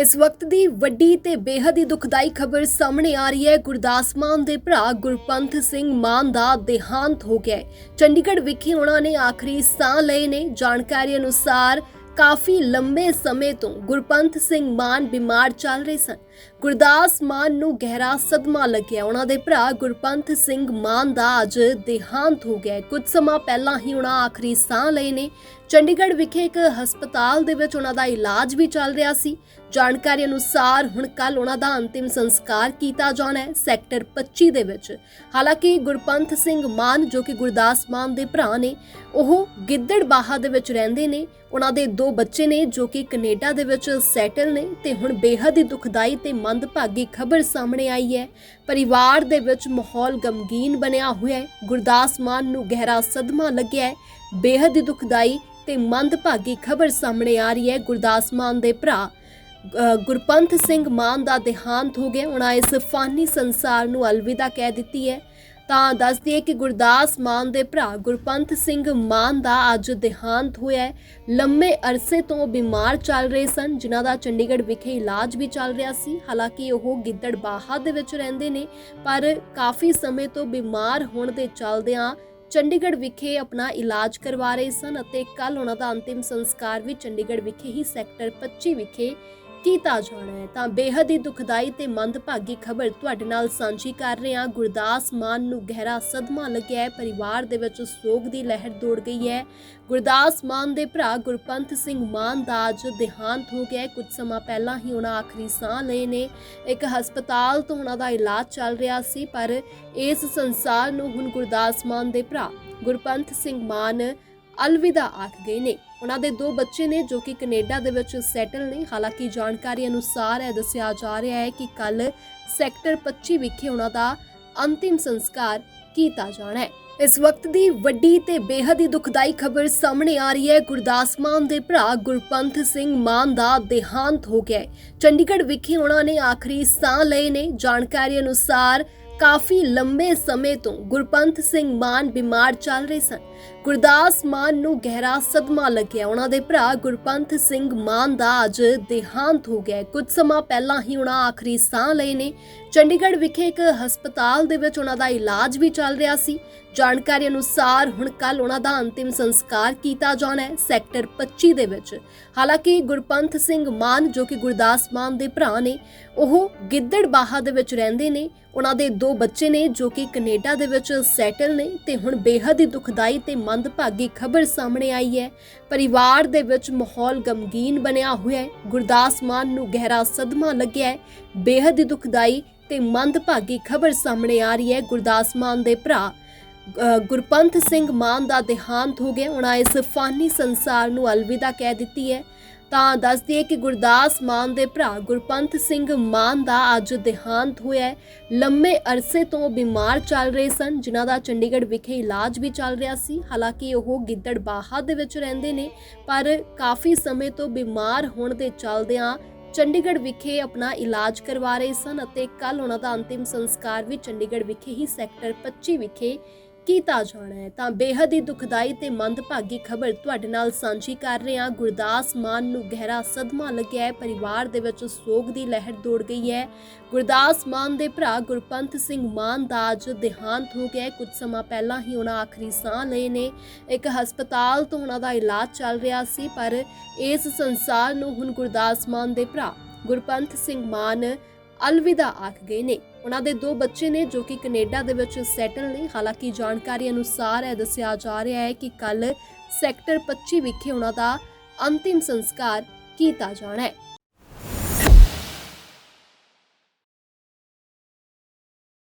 ਇਸ ਵਕਤ ਦੀ ਵੱਡੀ ਤੇ ਬੇਹੱਦ ਹੀ ਦੁਖਦਾਈ ਖਬਰ ਸਾਹਮਣੇ ਆ ਰਹੀ ਹੈ। ਗੁਰਦਾਸ ਮਾਨ ਦੇ ਭਰਾ ਗੁਰਪੰਥ ਸਿੰਘ ਮਾਨ ਦਾ ਦੇਹਾਂਤ ਹੋ ਗਿਆ ਚੰਡੀਗੜ੍ਹ ਵਿਖੇ ਉਹਨਾਂ ਨੇ ਆਖਰੀ ਸਾਹ ਲਏ ਨੇ। ਜਾਣਕਾਰੀ ਅਨੁਸਾਰ ਕਾਫੀ ਲੰਬੇ ਸਮੇਂ ਤੋਂ ਗੁਰਪੰਥ ਸਿੰਘ ਮਾਨ ਬਿਮਾਰ ਚੱਲ ਰਹੇ ਸਨ। ਗੁਰਦਾਸ ਮਾਨ ਨੂੰ ਗਹਿਰਾ ਸਦਮਾ ਲੱਗਿਆ। ਉਹਨਾਂ ਦੇ ਭਰਾ ਗੁਰਪੰਥ ਸਿੰਘ ਮਾਨ ਦਾ ਅੱਜ ਦੇਹਾਂਤ ਹੋ ਗਿਆ ਹੈ। ਕੁਝ ਸਮਾਂ ਪਹਿਲਾਂ ਹੀ ਉਹਨਾਂ ਆਖਰੀ ਸਾਹ ਲਏ ਨੇ। ਚੰਡੀਗੜ੍ਹ ਵਿਖੇ ਇੱਕ ਹਸਪਤਾਲ ਦੇ ਵਿੱਚ ਉਹਨਾਂ ਦਾ ਇਲਾਜ ਵੀ ਚੱਲ ਰਿਹਾ ਸੀ। ਜਾਣਕਾਰੀ ਅਨੁਸਾਰ ਹੁਣ ਕੱਲ ਉਹਨਾਂ ਦਾ ਅੰਤਿਮ ਸੰਸਕਾਰ ਕੀਤਾ ਜਾਣਾ ਹੈ ਸੈਕਟਰ 25 ਦੇ ਵਿੱਚ। ਹਾਲਾਂਕਿ ਗੁਰਪੰਥ ਸਿੰਘ ਮਾਨ ਜੋ ਕਿ ਗੁਰਦਾਸ ਮਾਨ ਦੇ ਭਰਾ ਨੇ, ਉਹ ਗਿੱਦੜਬਾਹਾ ਦੇ ਵਿੱਚ ਰਹਿੰਦੇ ਨੇ। ਉਹਨਾਂ ਦੇ ਦੋ ਬੱਚੇ ਨੇ ਜੋ ਕਿ ਕੈਨੇਡਾ ਦੇ ਵਿੱਚ ਸੈਟਲ ਨੇ ਤੇ ਹੁਣ ਬੇਹੱਦ ਹੀ ਦੁਖਦਾਈ ਤੇ ਮੰਦਭਾਗੀ ਖਬਰ ਸਾਹਮਣੇ ਆਈ ਹੈ। ਪਰਿਵਾਰ ਦੇ ਵਿੱਚ ਮਾਹੌਲ ਗਮਗੀਨ ਬਣਿਆ ਹੋਇਆ ਹੈ। ਗੁਰਦਾਸ ਮਾਨ ਨੂੰ ਗਹਿਰਾ ਸਦਮਾ ਲੱਗਿਆ ਹੈ। ਬੇਹੱਦ ਹੀ ਦੁਖਦਾਈ ਤੇ ਮੰਦਭਾਗੀ ਖਬਰ ਸਾਹਮਣੇ ਆ ਰਹੀ ਹੈ ਗੁਰਦਾਸ ਮਾਨ ਦੇ ਭਰਾ। ਗੁਰਪੰਥ ਸਿੰਘ ਮਾਨ ਦਾ ਦੇਹਾਂਤ ਹੋ ਗਿਆ। ਉਹਨਾਂ ਇਸ ਫਾਨੀ ਸੰਸਾਰ ਨੂੰ ਅਲਵਿਦਾ ਕਹਿ ਦਿੱਤੀ ਹੈ। ਤਾਂ ਦੱਸ ਦਈਏ ਕਿ ਗੁਰਦਾਸ ਮਾਨ ਦੇ ਭਰਾ ਗੁਰਪੰਥ ਸਿੰਘ ਮਾਨ ਦਾ ਅੱਜ ਦੇਹਾਂਤ ਹੋਇਆ ਹੈ। ਲੰਮੇ ਅਰਸੇ ਤੋਂ ਬਿਮਾਰ ਚੱਲ ਰਹੇ ਸਨ, ਜਿਨ੍ਹਾਂ ਦਾ ਚੰਡੀਗੜ੍ਹ ਵਿਖੇ ਇਲਾਜ ਵੀ ਚੱਲ ਰਿਹਾ ਸੀ। ਹਾਲਾਂਕਿ ਉਹ ਗਿੱਦੜਬਾਹਾ ਦੇ ਵਿੱਚ ਰਹਿੰਦੇ ਨੇ, ਪਰ ਕਾਫੀ ਸਮੇਂ ਤੋਂ ਬਿਮਾਰ ਹੋਣ ਦੇ ਚੱਲਦਿਆਂ ਚੰਡੀਗੜ੍ਹ ਵਿਖੇ ਆਪਣਾ ਇਲਾਜ ਕਰਵਾ ਰਹੇ ਸਨ ਅਤੇ ਕੱਲ ਉਹਨਾਂ ਦਾ ਅੰਤਿਮ ਸੰਸਕਾਰ ਵੀ ਚੰਡੀਗੜ੍ਹ ਵਿਖੇ ਹੀ ਸੈਕਟਰ 25 ਵਿਖੇ ਕੀਤਾ ਜਾਣਾ ਹੈ। ਤਾਂ ਬੇਹੱਦ ਹੀ ਦੁਖਦਾਈ ਤੇ ਮੰਦਭਾਗੀ ਖਬਰ ਤੁਹਾਡੇ ਨਾਲ ਸਾਂਝੀ ਕਰ ਰਹੇ ਹਾਂ। ਗੁਰਦਾਸ ਮਾਨ ਨੂੰ ਗਹਿਰਾ ਸਦਮਾ ਲੱਗਿਆ ਹੈ। ਪਰਿਵਾਰ ਦੇ ਵਿੱਚ ਸੋਗ ਦੀ ਲਹਿਰ ਦੌੜ ਗਈ ਹੈ। ਗੁਰਦਾਸ ਮਾਨ ਦੇ ਭਰਾ ਗੁਰਪੰਥ ਸਿੰਘ ਮਾਨ ਦਾ ਅੱਜ ਦੇਹਾਂਤ ਹੋ ਗਿਆ ਹੈ। ਕੁਝ ਸਮਾਂ ਪਹਿਲਾਂ ਹੀ ਉਹਨਾਂ ਆਖਰੀ ਸਾਹ ਲਏ ਨੇ। ਇੱਕ ਹਸਪਤਾਲ ਤੋਂ ਉਹਨਾਂ ਦਾ ਇਲਾਜ ਚੱਲ ਰਿਹਾ ਸੀ, ਪਰ ਇਸ ਸੰਸਾਰ ਨੂੰ ਹੁਣ ਗੁਰਦਾਸ ਮਾਨ ਦੇ ਭਰਾ ਗੁਰਪੰਥ ਸਿੰਘ ਮਾਨ ਅਲਵਿਦਾ ਆਖ ਗਏ ਨੇ। ਉਹਨਾਂ ਦੇ ਦੋ ਬੱਚੇ ਨੇ ਜੋ ਕਿ ਕੈਨੇਡਾ ਦੇ ਵਿੱਚ ਸੈਟਲ ਨੇ। ਹਾਲਾਂਕਿ ਜਾਣਕਾਰੀ ਅਨੁਸਾਰ ਇਹ ਦੱਸਿਆ ਜਾ ਰਿਹਾ ਹੈ ਕਿ ਕੱਲ ਸੈਕਟਰ 25 ਵਿਖੇ ਉਹਨਾਂ ਦਾ ਅੰਤਿਮ ਸੰਸਕਾਰ ਕੀਤਾ ਜਾਣਾ ਹੈ। ਇਸ ਵਕਤ ਦੀ ਵੱਡੀ ਤੇ ਬੇਹੱਦ ਹੀ ਦੁਖਦਾਈ ਖਬਰ ਸਾਹਮਣੇ ਆ ਰਹੀ ਹੈ। ਗੁਰਦਾਸ ਮਾਨ ਦੇ ਭਰਾ ਗੁਰਪੰਥ ਸਿੰਘ ਮਾਨ ਦਾ ਦੇਹਾਂਤ ਹੋ ਗਿਆ ਹੈ। ਚੰਡੀਗੜ੍ਹ ਵਿਖੇ ਉਹਨਾਂ ਨੇ ਆਖਰੀ ਸਾਹ ਲਏ ਨੇ। ਜਾਣਕਾਰੀ ਅਨੁਸਾਰ ਕਾਫੀ ਲੰਬੇ ਸਮੇਂ ਤੋਂ ਗੁਰਪੰਥ ਸਿੰਘ ਮਾਨ ਬਿਮਾਰ ਚੱਲ ਰਹੇ ਸਨ। ਗੁਰਦਾਸ ਮਾਨ ਨੂੰ ਗਹਿਰਾ ਸਦਮਾ ਲੱਗਿਆ। ਉਹਨਾਂ ਦੇ ਭਰਾ ਗੁਰਪੰਥ ਸਿੰਘ ਮਾਨ ਦਾ ਅੱਜ ਦੇਹਾਂਤ ਹੋ ਗਿਆ ਕੁਝ ਸਮਾਂ ਪਹਿਲਾਂ ਹੀ ਉਹਨਾਂ ਆਖਰੀ ਸਾਹ ਲਏ ਨੇ। ਚੰਡੀਗੜ੍ਹ ਵਿਖੇ ਇੱਕ ਹਸਪਤਾਲ ਦੇ ਵਿੱਚ ਉਹਨਾਂ ਦਾ ਇਲਾਜ ਵੀ ਚੱਲ ਰਿਹਾ ਸੀ। ਜਾਣਕਾਰੀ ਅਨੁਸਾਰ ਹੁਣ ਕੱਲ ਉਹਨਾਂ ਦਾ ਅੰਤਿਮ ਸੰਸਕਾਰ ਕੀਤਾ ਜਾਣਾ ਹੈ ਸੈਕਟਰ 25 ਦੇ ਵਿੱਚ। ਹਾਲਾਂਕਿ ਗੁਰਪੰਥ ਸਿੰਘ ਮਾਨ ਜੋ ਕਿ ਗੁਰਦਾਸ ਮਾਨ ਦੇ ਭਰਾ ਨੇ, ਉਹ ਗਿੱਦੜਬਾਹਾ ਦੇ ਵਿੱਚ ਰਹਿੰਦੇ ਨੇ। ਉਹਨਾਂ ਦੇ ਦੋ ਬੱਚੇ ਨੇ ਜੋ ਕਿ ਕੈਨੇਡਾ ਦੇ ਵਿੱਚ ਸੈਟਲ ਨੇ ਤੇ ਹੁਣ ਬੇਹੱਦ ਹੀ ਦੁਖਦਾਈ ਤੇ ਮੰਦਭਾਗੀ ਖਬਰ ਸਾਹਮਣੇ ਆਈ ਹੈ। ਪਰਿਵਾਰ ਦੇ ਵਿੱਚ ਮਾਹੌਲ ਗਮਗੀਨ ਬਣਿਆ ਹੋਇਆ ਹੈ। ਗੁਰਦਾਸ ਮਾਨ ਨੂੰ ਗਹਿਰਾ ਸਦਮਾ ਲੱਗਿਆ ਹੈ। ਬੇਹੱਦ ਹੀ ਦੁਖਦਾਈ ਤੇ ਮੰਦਭਾਗੀ ਖਬਰ ਸਾਹਮਣੇ ਆ ਰਹੀ ਹੈ। ਗੁਰਦਾਸ ਮਾਨ ਦੇ ਭਰਾ ਅ, ਗੁਰਪੰਥ ਸਿੰਘ ਮਾਨ ਦਾ ਦੇਹਾਂਤ ਹੋ ਗਿਆ। ਉਹਨਾਂ ਇਸ ਫਾਨੀ ਸੰਸਾਰ ਨੂੰ ਅਲਵਿਦਾ ਕਹਿ ਦਿੱਤੀ ਹੈ। ਤਾਂ ਦੱਸ ਦਈਏ ਕਿ ਗੁਰਦਾਸ ਮਾਨ ਦੇ ਭਰਾ ਗੁਰਪੰਥ ਸਿੰਘ ਮਾਨ ਦਾ ਅੱਜ ਦੇਹਾਂਤ ਹੋਇਆ ਹੈ। ਲੰਮੇ ਅਰਸੇ ਤੋਂ ਬਿਮਾਰ ਚੱਲ ਰਹੇ ਸਨ, ਜਿਨ੍ਹਾਂ ਦਾ ਚੰਡੀਗੜ੍ਹ ਵਿਖੇ ਇਲਾਜ ਵੀ ਚੱਲ ਰਿਹਾ ਸੀ। ਹਾਲਾਂਕਿ ਉਹ ਗਿੱਦੜ ਗਿੱਦੜਬਾਹਾ ਦੇ ਵਿੱਚ ਰਹਿੰਦੇ ਨੇ, ਪਰ ਕਾਫੀ ਸਮੇਂ ਤੋਂ ਬਿਮਾਰ ਹੋਣ ਦੇ ਚੱਲਦਿਆਂ ਚੰਡੀਗੜ੍ਹ ਵਿਖੇ ਆਪਣਾ ਇਲਾਜ ਕਰਵਾ ਰਹੇ ਸਨ ਅਤੇ ਕੱਲ ਉਹਨਾਂ ਦਾ ਅੰਤਿਮ ਸੰਸਕਾਰ ਵੀ ਚੰਡੀਗੜ੍ਹ ਵਿਖੇ ਹੀ ਸੈਕਟਰ 25 ਵਿਖੇ ਕੀਤਾ ਜਾਣਾ ਹੈ। ਤਾਂ ਬੇਹੱਦ ਹੀ ਦੁਖਦਾਈ ਤੇ ਮੰਦਭਾਗੀ ਖਬਰ ਤੁਹਾਡੇ ਨਾਲ ਸਾਂਝੀ ਕਰ ਰਹੇ ਹਾਂ। ਗੁਰਦਾਸ ਮਾਨ ਨੂੰ ਗਹਿਰਾ ਸਦਮਾ ਲੱਗਿਆ ਹੈ। ਪਰਿਵਾਰ ਦੇ ਵਿੱਚ ਸੋਗ ਦੀ ਲਹਿਰ ਦੌੜ ਗਈ ਹੈ। ਗੁਰਦਾਸ ਮਾਨ ਦੇ ਭਰਾ ਗੁਰਪੰਥ ਸਿੰਘ ਮਾਨ ਦਾ ਅੱਜ ਦੇਹਾਂਤ ਹੋ ਗਿਆ ਕੁਝ ਸਮਾਂ ਪਹਿਲਾਂ ਹੀ ਉਹਨਾਂ ਆਖਰੀ ਸਾਹ ਲਏ ਨੇ। ਇੱਕ ਹਸਪਤਾਲ ਤੋਂ ਉਹਨਾਂ ਦਾ ਇਲਾਜ ਚੱਲ ਰਿਹਾ ਸੀ, ਪਰ ਇਸ ਸੰਸਾਰ ਨੂੰ ਹੁਣ ਗੁਰਦਾਸ ਮਾਨ ਦੇ ਭਰਾ ਗੁਰਪੰਥ ਸਿੰਘ ਮਾਨ ਅਲਵਿਦਾ ਆਖ ਗਏ ਨੇ। ਉਹਨਾਂ ਦੇ ਦੋ ਬੱਚੇ ਨੇ ਜੋ ਕਿ ਕੈਨੇਡਾ ਦੇ ਵਿੱਚ ਸੈਟਲ ਨੇ। ਹਾਲਾਂਕਿ ਜਾਣਕਾਰੀ ਅਨੁਸਾਰ ਇਹ ਦੱਸਿਆ ਜਾ ਰਿਹਾ ਹੈ ਕਿ ਕੱਲ ਸੈਕਟਰ 25 ਵਿਖੇ ਉਹਨਾਂ ਦਾ ਅੰਤਿਮ ਸੰਸਕਾਰ ਕੀਤਾ ਜਾਣਾ ਹੈ।